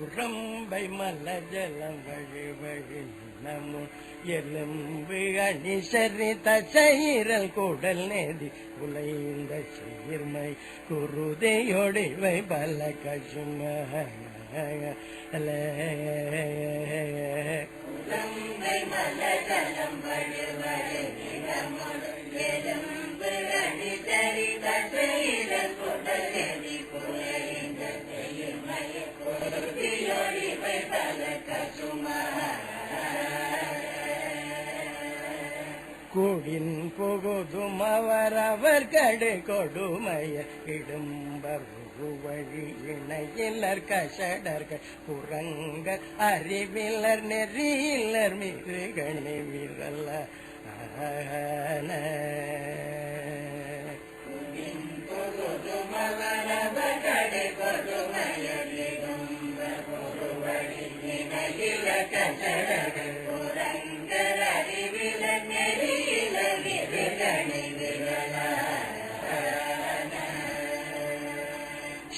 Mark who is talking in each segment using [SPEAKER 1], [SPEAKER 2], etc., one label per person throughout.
[SPEAKER 1] குரம்பை மல ஜலம் வழி வழி எலும்பு அணி சரி தசைரல் குடல் நேதி உலைந்த சீர்மை. குருதையொடிவை பல கசும. கூடின் புகுதும் அவர் கடு கொடுமைய இடும்பர் வழி இணையிலர் கஷடர்கள் புறங்க அறிவிலர் நெறியிலர் மிருகணி விரல்ல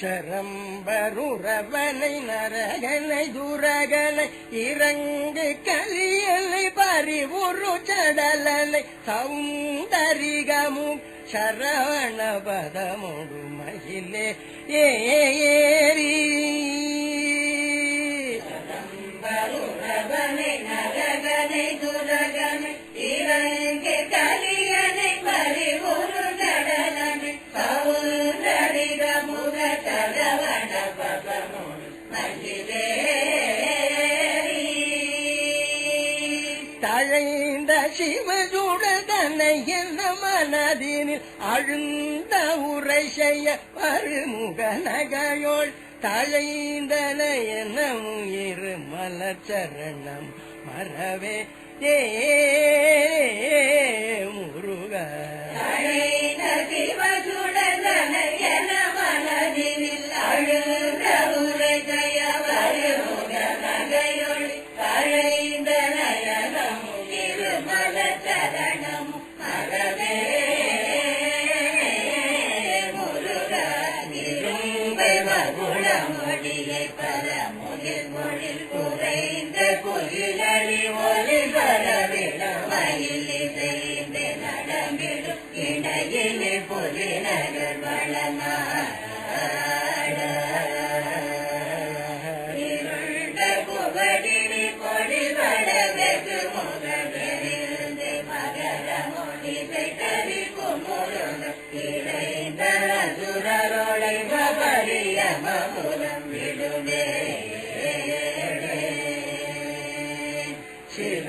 [SPEAKER 1] சரம்பருறவனை நரகனை துரகனை இறங்கு கலியலை பறிவுரு சடலலை சௌந்தரிகமும் சரவணபதமுடு மகிலே. ஏரி தழைந்த சிவஜுடதனை என்ன மனதினில் அழுந்த உரை செய்ய பருமுக நகையோள் தழைந்தன என்ன இரு மலச்சரணம் மறவே. ஏ முருக.
[SPEAKER 2] இரும்பை மகுளமொழியை பல முகில் மொழில் குறைந்த குயிலழி ஒளி பரவிட மயில் நடமிடும் இடையிலே புலி நகர் வளமா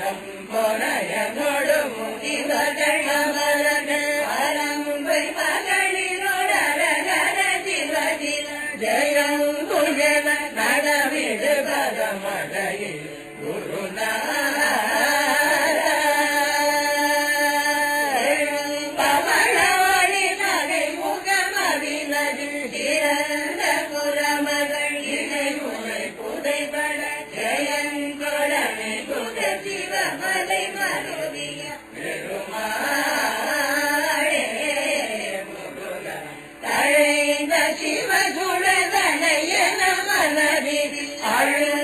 [SPEAKER 2] சிலம்பொனையனோடு முனிவர்கள் அமரர்கள் தழைந்த சிவசுடதனையன மலரில்
[SPEAKER 3] அழு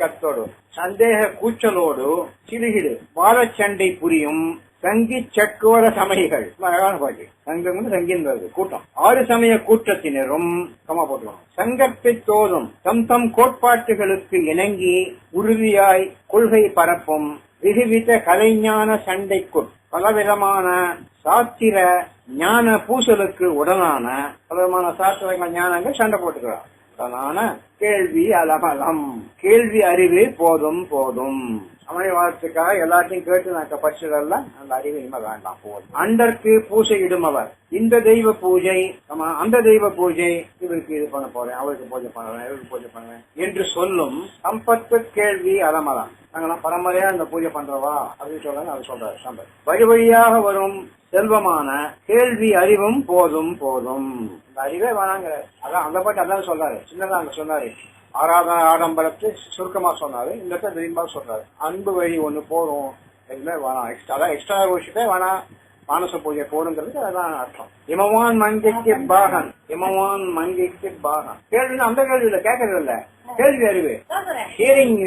[SPEAKER 3] கத்தோடு சந்தேக கூச்சலோடு சிறுகிடு. வாழச்சண்டை புரியும் சங்கி சக்குவர சமயிகள் அழகான பாட்டு. சங்கம் வந்து சங்கின் வருது கூட்டம். ஆறு சமய கூட்டத்தினரும் கமா போட்டுவாங்க சங்கத்தை தோதும் தம் தம் கோட்பாட்டுகளுக்கு இணங்கி உறுதியாய் கொள்கை பரப்பும் விகுவித கலைஞான சண்டைக்குள் பலவிதமான சாத்திர ஞான பூசலுக்கு உடனான பலவிதமான சாத்திரங்கள் ஞானங்கள் சண்டை போட்டுக்கிறார். உடனான கேள்வி அலமலம் கேள்வி அறிவு போதும் போதும். சமய வாழ்த்துக்காக எல்லாத்தையும் கேட்டு நான் படிச்சதல்ல அந்த அறிவு இனிமே வேண்டாம் போதும். அண்டற்கு பூசை இடுமவர் இந்த தெய்வ பூஜை அந்த தெய்வ பூஜை இவருக்கு இது பண்ண போறேன் அவருக்கு பூஜை பண்ணுவேன் இவருக்கு பூஜை பண்ணுவேன் என்று சொல்லும் சம்பத்து கேள்வி அலமலம். நாங்கெல்லாம் பரம்பரையா இந்த பூஜை பண்றவா? அப்படின்னு சொல்றாங்க அது சொல்றாரு சம்பத். வழி வழியாக வரும் செல்வமான கேள்வி அறிவும் போதும் போதும். இந்த அறிவே வேணாங்க அதான் அந்த பாட்டு அதான் சொல்றாரு சின்னதா அங்க சொன்னாரு. ஆராதன ஆடம்பரத்தை சுருக்கமா சொன்னாரு. இந்த இடத்துல விரிம்பா சொல்றாரு. அன்பு வழி ஒண்ணு போதும். எதுவுமே வேணாம். எக்ஸ்ட்ரா அதான் எக்ஸ்ட்ரா விஷயமே வேணாம். மானச பூஜை போடுங்கிறது அதான் அர்த்தம். இமவான் மங்கைக்கு பாகன். இமவான் மங்கைக்கு பாகன். கேள்வி அந்த கேள்வி இல்ல கேட்கறது இல்ல கேள்வி அறிவு ஹியரிங்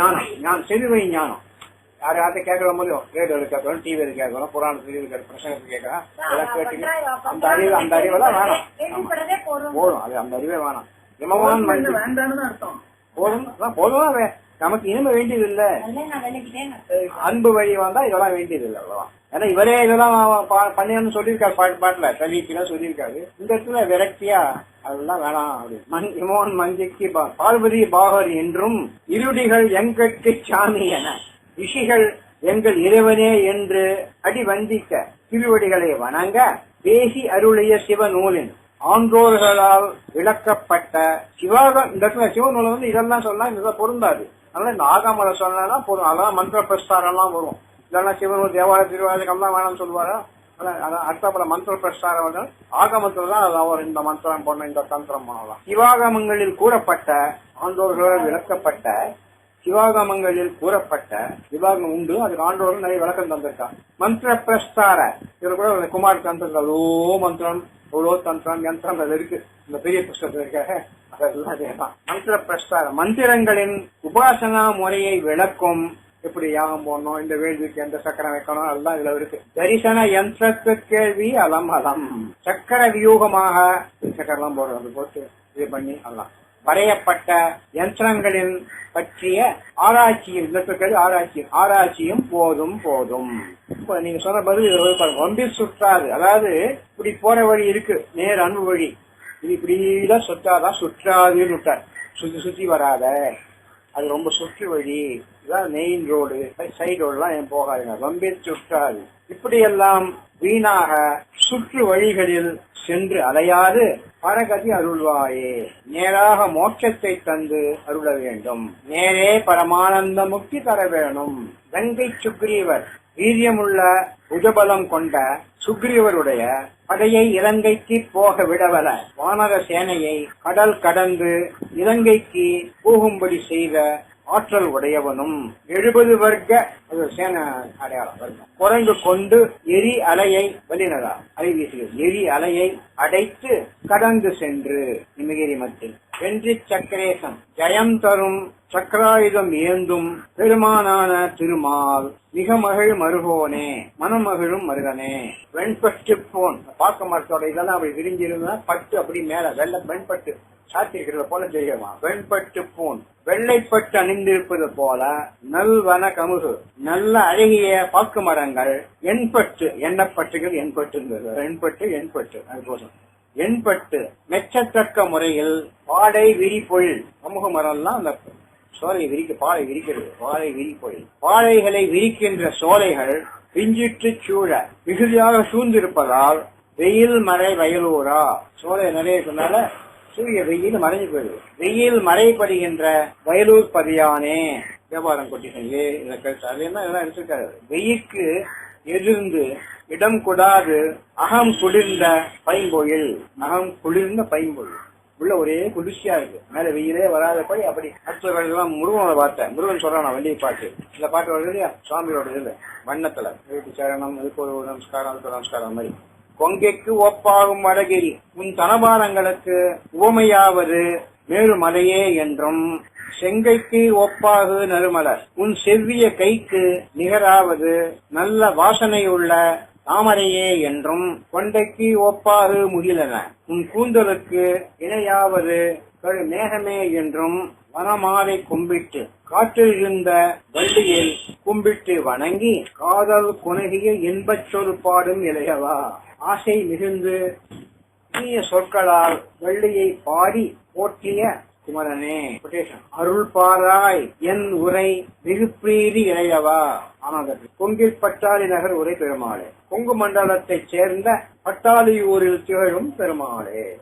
[SPEAKER 3] ஞானம். செவிவழி ஞானம். யார் யார்கிட்ட கேட்கற முடியும் ரேடியோல கேட்கறோம் டிவியில கேட்கறோம் புராணத்துல கேட்கறோம் பிரசங்கத்துல கேட்கறோம் எல்லாம் கேட்டு அந்த அறிவு அந்த அறிவெல்லாம் வேணாம். போதும். அது அந்த அறிவே வேணாம். இமவான் போதும் போதும். நமக்கு இனிமே வேண்டியது இல்ல அன்பு வழி வந்தா இதெல்லாம் வேண்டியது இல்லை அவ்வளவுதான். ஏன்னா இவரே இதெல்லாம் பண்ணியான்னு சொல்லியிருக்காரு பாட்டு பாட்டுல. கல்விக்குலாம் சொல்லியிருக்காரு. இந்த இடத்துல விரக்தியா அதெல்லாம் வேணாம் அப்படி. மண் இமோன் மஞ்சிக்கு பா- பார்வதி பாகர் என்றும் இருடிகள் எங்கட்கு சாமி என. ரிஷிகள் எங்கள் இறைவனே என்று அடி வந்திக்க திருவடிகளை வணங்க பேசி அருளிய சிவநூலின் ஆன்றோர்களால் விளக்கப்பட்ட சிவாக இந்த இடத்துல சிவநூலை வந்து இதெல்லாம் சொல்லலாம் இதெல்லாம் பொருந்தாது. அதனால இந்த ஆகாமலை சொல்லலாம் போதும். அதெல்லாம் மந்திர பிரஸ்தாரம் எல்லாம் வரும். இதெல்லாம் சிவனூர் தேவாலய திருவாதிகம் தான் வேணாம்னு சொல்லுவாரா? அதான் பல மந்திர பிரஸ்தாரம் வந்து ஆகமத்துல தான் அதான் இந்த மந்திரம் போன இந்த தந்திரம் பண்ணலாம். சிவாகமங்களில் கூறப்பட்ட ஆண்டோர்களால் விளக்கப்பட்ட சிவாகமங்களில் கூறப்பட்ட விவாகம் உண்டு. அதுக்கு ஆண்டோர்கள் நிறைய விளக்கம் தந்திருக்கான் மந்திர பிரஸ்தார. இதுல கூட குமார் தந்திரம் அவ்வளோ மந்திரம் அவ்வளோ தந்திரம் யந்திரம் அது இருக்கு. இந்த பெரிய புஸ்தகத்தில் இருக்க. அதெல்லாம் அதேதான் மந்திர பிரஸ்தார. மந்திரங்களின் உபாசனா முறையை விளக்கும். எப்படி யாகம் போடணும் இந்த வேள்விக்கு எந்த சக்கரம் வைக்கணும் அதெல்லாம் இதுல இருக்கு. தரிசன யந்திரத்து கேள்வி அலம் அலம். சக்கர வியூகமாக. சக்கரெல்லாம் போடுறது போட்டு இது பண்ணி அதெல்லாம். வரையப்பட்ட யந்திரங்களின் பற்றிய ஆராய்ச்சியும் இதற்கு ஆராய்ச்சி ஆராய்ச்சியும் போதும் போதும். நீங்க சொன்ன பதில் வம்பி சுற்றாது. அதாவது இப்படி போற வழி இருக்கு. நேர் அன்பு வழி. இது இப்படிதான் சுற்றாதான் சுற்றாதுன்னு விட்டார். சுத்தி சுத்தி வராத. அது ரொம்ப சுற்று வழி. இதான் மெயின் ரோடு சைடு ரோடுலாம் ஏன் போகாதுங்க. ரொம்ப சுற்றாது இப்படியெல்லாம் வீணாக சுற்று வழிகளில் சென்று அலையாது பரகதி அருள்வாயே. நேராக மோட்சத்தை தந்து அருள வேண்டும். நேரே பரமானந்த முக்தி தர வேணும். கங்கை சுக்ரீவர் வீரியமுள்ள புஜபலம் கொண்ட சுக்ரீவருடைய படையை இலங்கைக்கு போக விடவல. வானர சேனையை கடல் கடந்து இலங்கைக்கு போகும்படி செய்த ஆற்றல் உடையவனும் எழுபது வர்க்க அது சேன அடையாளம் வர்க்கம். குரங்கு கொண்டு எரி அலையை வழிநடா அலை எரி அலையை அடைத்து கடந்து சென்று நிமகிரி மத்தில் வென்றி சக்கரேசன் ஜெயம் தரும் சக்கராயுதம் ஏந்தும் பெருமானான திருமால் மிக மகிழ் மருகோனே மனமகிழும் மருகனே. வெண்பட்டு போன் பார்க்க மரத்தோட இதெல்லாம் அப்படி விரிஞ்சிருந்தா பட்டு அப்படி மேல வெள்ள வெண்பட்டு சாத்திருக்கிறது போல தெரியுமா? வெண்பட்டு போன் வெள்ளைப்பட்டு அணிந்திருப்பது போல நல்வன கமுகு நல்ல அழகிய பாக்கு மரங்கள் எண்பட்டு எண்ணப்பட்டுகள் எண்பட்டு எண்பட்டு எண்பட்டு அது போதும். எண்பட்டு மெச்சத்தக்க முறையில் பாடை விரிப்பொழில் சமூக மரம்லாம் அந்த சோலை விரிக்க பாலை விரிக்கிறது பாலை விரிப்பொழில் பாலைகளை விரிக்கின்ற சோலைகள் பிஞ்சிட்டு சூழ மிகுதியாக சூழ்ந்திருப்பதால் வெயில் மழை வயலூரா. சோலை நிறைய சொன்னால சூரிய வெயில் மறைஞ்சு போயிடுது. வெயில் மறைபடுகின்ற வயலூர் பதியானே வியாபாரம் கொட்டிசையே இந்த கருத்து அது இதெல்லாம் எடுத்துருக்காரு. வெயிற்கு எதிர்ந்து இடம் கொடாது. அகம் குளிர்ந்த பைம்பொழில் அகம் குளிர்ந்த பைம்பொழில் உள்ள ஒரே குளிர்ச்சியா இருக்கு. மேல வெயிலே வராதபடி அப்படி அடுத்த எல்லாம் முருகனோட பார்த்தேன் முருகன் சொல்றான் வண்டியை பாட்டு இந்த பாட்டு வருது இல்லையா? சுவாமியோட இதுல வண்ணத்துல. வீட்டு சரணம் இதுக்கு ஒரு நமஸ்காரம் அதுக்கு நமஸ்காரம் மாதிரி. கொங்கைக்கு ஒப்பாகும் அழகில் உன் தனபானங்களுக்கு உவமையாவது மேலும் மலையே என்றும். செங்கைக்கு ஒப்பாகு நறுமலர் உன் செவ்விய கைக்கு நிகராவது நல்ல வாசனை உள்ள தாமரையே என்றும் கொண்டைக்கு ஒப்பாறு முகிலன. உன் கூந்தலுக்கு இணையாவது கரு மேகமே என்றும் வனமாலை கும்பிட்டு காற்றில் இருந்த வள்ளியில் கும்பிட்டு வணங்கி காதல் குணகிய இன்பச் சொல் பாடும் இளையவா. ஆசை மிகுந்து தீய சொற்களால் வள்ளியை பாடி போற்றிய குமரனே கொட்டேஷன் அருள் பாராய் என் உரை மிகுப்பிரீதி இணையவா? ஆனந்தத்தில் கொங்கில் பட்டாளி நகர் உரை பெருமாளே. கொங்கு மண்டலத்தைச் சேர்ந்த பட்டாளியூரில் திகழும் பெருமாளே.